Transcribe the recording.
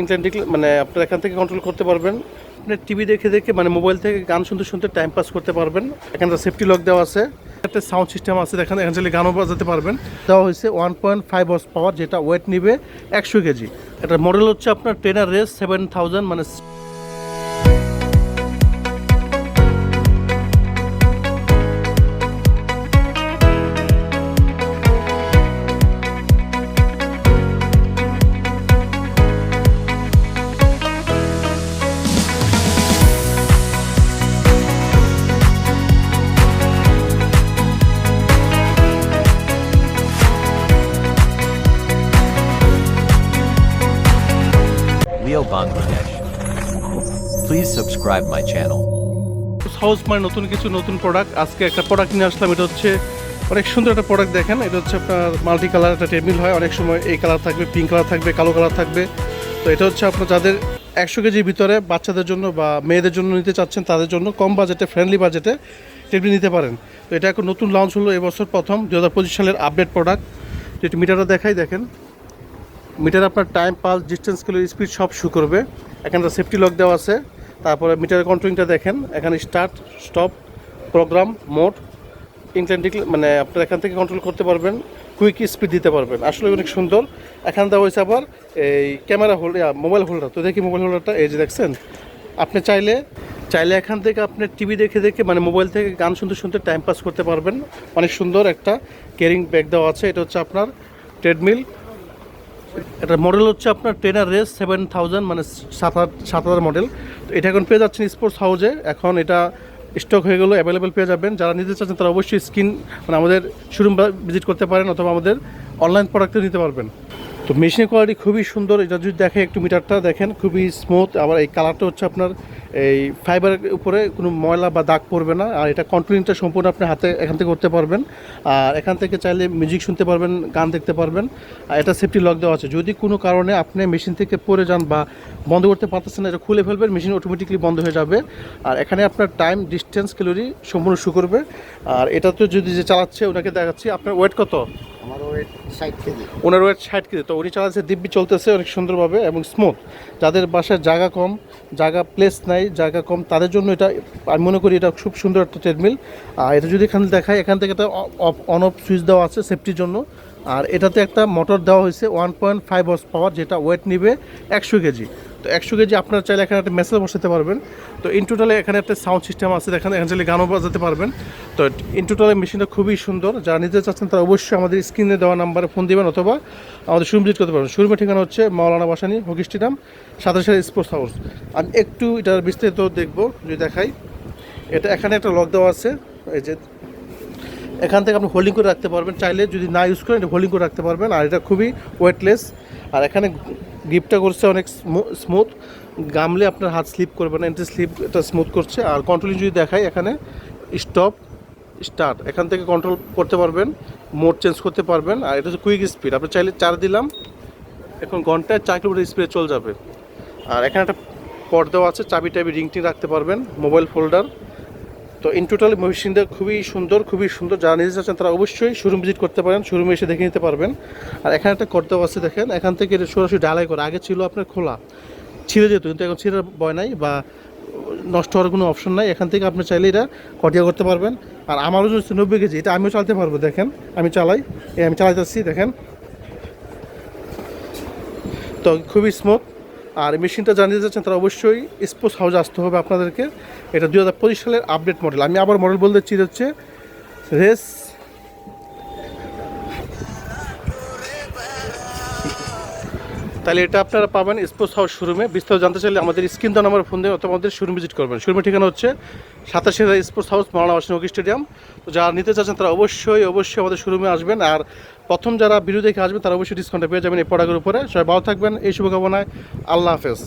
England মানে আপনার এখান থেকে কন্ট্রোল করতে পারবেন। আপনি টিভি দেখে দেখে মানে মোবাইল থেকে গান শুনতে শুনতে টাইম পাস করতে পারবেন। এখানে সেফটি লক দেওয়া আছে। একটা সাউন্ড সিস্টেম আছে, দেখেন, এখান থেকে গানও বাজাতে পারবেন। দেওয়া হয়েছে one point five horse power যেটা ওয়েট নিবে একশো কেজি। এটা মডেল হচ্ছে আপনার ট্রেনার রেস সেভেন থাউজেন্ড মানে Leo Bangladesh. Please subscribe my channel. House মানে নতুন কিছু, নতুন প্রোডাক্ট আজকে একটা প্রোডাক্ট নিয়ে আসলাম, এটা হচ্ছে অনেক সুন্দর একটা প্রোডাক্ট দেখেন। এটা হচ্ছে আপনার মাল্টি কালার একটা টেবিল হয়। অনেক সময় এই কালার থাকবে পিঙ্ক কালার থাকবে, কালো কালার থাকবে। তো এটা হচ্ছে আপনার যাদের একশো কেজির ভিতরে বাচ্চাদের জন্য বা মেয়েদের জন্য নিতে চাচ্ছেন, তাদের জন্য কম বাজেটে ফ্রেন্ডলি বাজেটে টেবিল নিতে পারেন। তো এটা এখন নতুন লঞ্চ হলো, এবছর প্রথম। দু হাজার পঁচিশ সালের আপডেট প্রোডাক্ট যেটি মিটারটা দেখাই, দেখেন। মিটার আপনার টাইম পাস ডিস্টেন্স কিলোর স্পিড সব শু করবে। এখানে সেফটি লক দেওয়া আছে। তারপরে মিটারের কন্ট্রোলিংটা দেখেন। এখানে স্টার্ট স্টপ প্রোগ্রাম মোড ইনক্লেন্টিক মানে আপনার এখান থেকে কন্ট্রোল করতে পারবেন কুইক স্পিড দিতে পারবেন। আসলে অনেক সুন্দর। এখানে দেওয়া হয়েছে আবার এই ক্যামেরা হোল্ড মোবাইল হোল্ডার তো দেখি মোবাইল হোল্ডারটা এই যে দেখছেন? আপনি চাইলে চাইলে এখান থেকে আপনি টিভি দেখে দেখে মানে মোবাইল থেকে গান শুনতে শুনতে টাইম পাস করতে পারবেন। অনেক সুন্দর একটা কেরিং ব্যাগ দেওয়া আছে। এটা হচ্ছে আপনার ট্রেডমিল এটা মডেল হচ্ছে আপনার ট্রেনার রেস সেভেন থাউজেন্ড মানে সাত সাত হাজার মডেল তো এটা এখন পেয়ে যাচ্ছেন স্পোর্টস হাউজে এখন এটা স্টক হয়ে গেলো অ্যাভেলেবেল পেয়ে যাবেন। যারা নিতে চাচ্ছেন তারা অবশ্যই স্ক্রিন মানে আমাদের শোরুম ভিজিট করতে পারেন অথবা আমাদের অনলাইন প্রোডাক্টে নিতে পারবেন। তো মেশিনের কোয়ালিটি খুবই সুন্দর। এটা যদি দেখে একটু মিটারটা দেখেন, খুবই স্মুথ আবার এই কালারটা হচ্ছে আপনার এই ফাইবারের উপরে কোনো ময়লা বা দাগ পড়বে না। আর এটা কন্ট্রোলিংটা সম্পূর্ণ আপনি হাতে এখান থেকে করতে পারবেন। আর এখান থেকে চাইলে মিউজিক শুনতে পারবেন, গান দেখতে পারবেন। আর এটা সেফটি লক দেওয়া আছে। যদি কোনো কারণে আপনি মেশিন থেকে পড়ে যান বা বন্ধ করতে পারতেছেন না, এটা খুলে ফেলবেন মেশিন অটোমেটিকলি বন্ধ হয়ে যাবে। আর এখানে আপনার টাইম ডিস্টেন্স ক্যালোরি সম্পূর্ণ শু করবে। আর এটা তো যদি যে চালাচ্ছে, ওনাকে দেখাচ্ছি। আপনার ওয়েট কত? আমার ওয়েট ওনার ওয়েট ষাট কেজি। তো উনি চালাচ্ছে, দিব্যি চলতেছে অনেক সুন্দরভাবে এবং স্মুথ যাদের বাসায় জায়গা কম, জায়গা প্লেস নাই, জায়গা কম, তাদের জন্য এটা, আমি মনে করি এটা খুব সুন্দর একটা ট্রেডমিল আর এটা যদি এখানে দেখায় এখান থেকে একটা অন অফ সুইচ দেওয়া আছে সেফটির জন্য। আর এটাতে একটা মোটর দেওয়া হয়েছে ওয়ান পয়েন্ট ফাইভ পাওয়ার যেটা ওয়েট নিবে একশো কেজি। তো একশো কেজি আপনারা চাইলে এখানে একটা মেসেজ বসাতে পারবেন। তো ইন টোটালে এখানে একটা সাউন্ড সিস্টেম আছে এখানে এখানে চাইলে গানও বাজাতে পারবেন। তো ইন টোটালে মেশিনটা খুবই সুন্দর। যারা নিতে চাচ্ছেন তারা অবশ্যই আমাদের স্ক্রিনে দেওয়া নাম্বারে ফোন দিবেন অথবা আমাদের শোরুম ভিজিট করতে পারবেন। শোরুমের ঠিকানা হচ্ছে মাওলানা বাসানি হকি স্টেডিয়াম, সাতাশ স্পোর্টস হাউস আমি একটু এটার বিস্তারিত দেখব, যদি দেখাই। এটা এখানে একটা লক দেওয়া আছে। এই যে এখান থেকে আপনি হোল্ডিং করে রাখতে পারবেন। চাইলে যদি না ইউজ করেন হোল্ডিং করে রাখতে পারবেন। আর এটা খুবই ওয়েটলেস আর এখানে গিফটটা করছে অনেক স্মুথ গামলে আপনার হাত স্লিপ করবে না এটা স্লিপ এটা স্মুথ করছে। আর কন্ট্রোলিং যদি দেখাই, এখানে স্টপ স্টার্ট এখান থেকে কন্ট্রোল করতে পারবেন মোড চেঞ্জ করতে পারবেন। আর এটা হচ্ছে কুইক স্পিড আপনি চাইলে চার দিলাম। এখন ঘন্টায় চার কিলোমিটার স্পিডে চলে যাবে। আর এখানে একটা পর্দাও আছে, চাবি টাবি রিংটি রাখতে পারবেন মোবাইল ফোল্ডার তো ইন টোটাল মেশিনটা খুবই সুন্দর খুবই সুন্দর। যারা নিতে চাচ্ছেন, তারা অবশ্যই শোরুম ভিজিট করতে পারেন শোরুমে এসে দেখে নিতে পারবেন। আর এখানে একটা করতে আছে, দেখেন, এখান থেকে সরাসরি ডালাই করা। আগে ছিল আপনার খোলা, ছিঁড়ে যেত, কিন্তু এখন ছিঁড়ার ভয় নাই বা নষ্ট হওয়ার কোনো অপশন নাই। এখান থেকে আপনি চাইলে এটা কটিয়া করতে পারবেন। আর আমারও যদি নব্বই কেজি, এটা আমিও চালাতে পারব, দেখেন, আমি চালাই আমি চালাইতেছি, দেখেন। তো খুবই স্মুথ আর মেশিনটা জানিয়ে যাচ্ছেন তারা অবশ্যই স্পোর্টস হাউজে আসতে হবে আপনাদেরকে। এটা দু হাজার পঁচিশ সালের আপডেট মডেল আমি আবার মডেল বলতে চাই হচ্ছে রেস তাহলে এটা আপনারা পাবেন স্পোর্টস হাউস শোরুমে। বিস্তারিত জানতে চাইলে আমাদের স্ক্রিন দেওয়া নাম্বার ফোন দিয়ে অথবা আমাদের শোরুম ভিজিট করবেন। শোরুমের ঠিকানা হচ্ছে সাতাশি sports house, Maulana hockey stadium. তো যারা নিতে চাচ্ছেন, তারা অবশ্যই অবশ্যই আমাদের শোরুমে আসবেন। আর প্রথম যারা ভিডিও দেখে আসবেন, তারা অবশ্যই ডিসকাউন্টটা পেয়ে যাবেন এই প্রোডাক্টের উপরে। সবাই ভালো থাকবেন, এই শুভকামনায় আল্লাহ হাফেজ।